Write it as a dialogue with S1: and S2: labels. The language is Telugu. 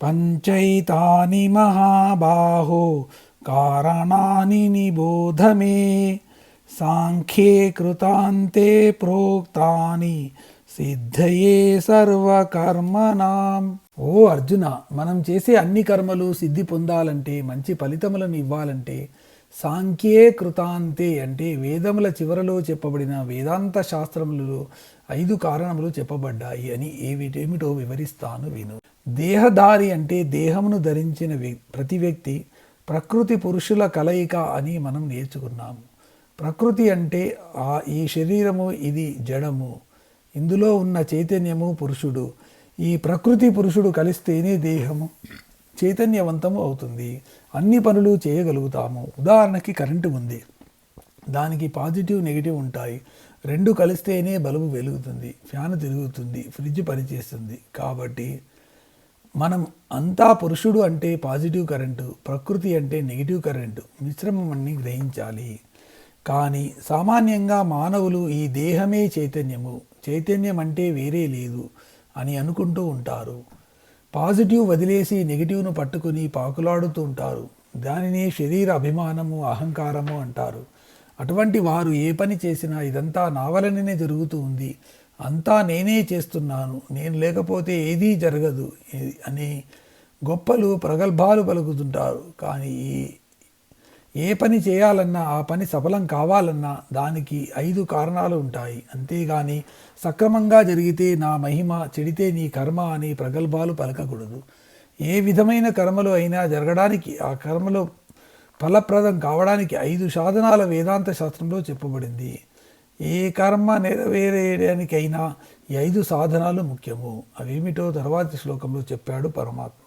S1: పంచైతాని మహాబాహో కారణాని నిబోధ మే సాంఖ్యే కృతాంతే ప్రోక్తాని సిద్ధయే సర్వకర్మనాం ఓ అర్జున మనం చేసే అన్ని కర్మలు సిద్ధి పొందాలంటే మంచి ఫలితములను ఇవ్వాలంటే సాంఖ్యే కృతాంతే అంటే వేదముల చివరలో చెప్పబడిన వేదాంత శాస్త్రములలో ఐదు కారణములు చెప్పబడ్డాయి అని ఏమిటేమిటో వివరిస్తాను విను. దేహదారి అంటే దేహమును ధరించిన ప్రతి వ్యక్తి ప్రకృతి పురుషుల కలయిక అని మనం నేర్చుకున్నాము. ప్రకృతి అంటే ఆ ఈ శరీరము ఇది జడము. ఇందులో ఉన్న చైతన్యము పురుషుడు. ఈ ప్రకృతి పురుషుడు కలిస్తేనే దేహము. చైతన్యవంతము అవుతుంది. అన్ని పనులు చేయగలుగుతాము. ఉదాహరణకి కరెంటు ఉంది. దానికి పాజిటివ్ నెగిటివ్ ఉంటాయి. రెండు కలిస్తేనే బల్బు వెలుగుతుంది. ఫ్యాన్ తిరుగుతుంది. ఫ్రిడ్జ్ పనిచేస్తుంది. కాబట్టి మనం అంతా పురుషుడు అంటే పాజిటివ్ కరెంటు ప్రకృతి అంటే నెగిటివ్ కరెంటు మిశ్రమం గ్రహించాలి. కానీ సామాన్యంగా మానవులు ఈ దేహమే చైతన్యము. చైతన్యం అంటే వేరే లేదు అని అనుకుంటూ ఉంటారు. పాజిటివ్ వదిలేసి నెగిటివ్ను పట్టుకుని పాకులాడుతూ ఉంటారు. దానినే శరీర అభిమానము అహంకారము అంటారు. అటువంటి వారు ఏ పని చేసినా ఇదంతా నా వలననే జరుగుతూ ఉంది. అంతా నేనే చేస్తున్నాను. నేను లేకపోతే ఏదీ జరగదు. అని గొప్పలు ప్రగల్భాలు పలుకుతుంటారు. కానీ ఈ ఏ పని చేయాలన్నా ఆ పని సఫలం కావాలన్నా దానికి ఐదు కారణాలు ఉంటాయి. అంతేగాని సక్రమంగా జరిగితే నా మహిమ చెడితే నీ కర్మ అని ప్రగల్భాలు పలకకూడదు. ఏ విధమైన కర్మలు అయినా జరగడానికి ఆ కర్మలో ఫలప్రదం కావడానికి ఐదు సాధనాల వేదాంత శాస్త్రంలో చెప్పబడింది. ఏ కర్మ నెరవేరేయడానికైనా ఈ ఐదు సాధనాలు ముఖ్యము. అవేమిటో తర్వాతి శ్లోకంలో చెప్పాడు పరమాత్మ.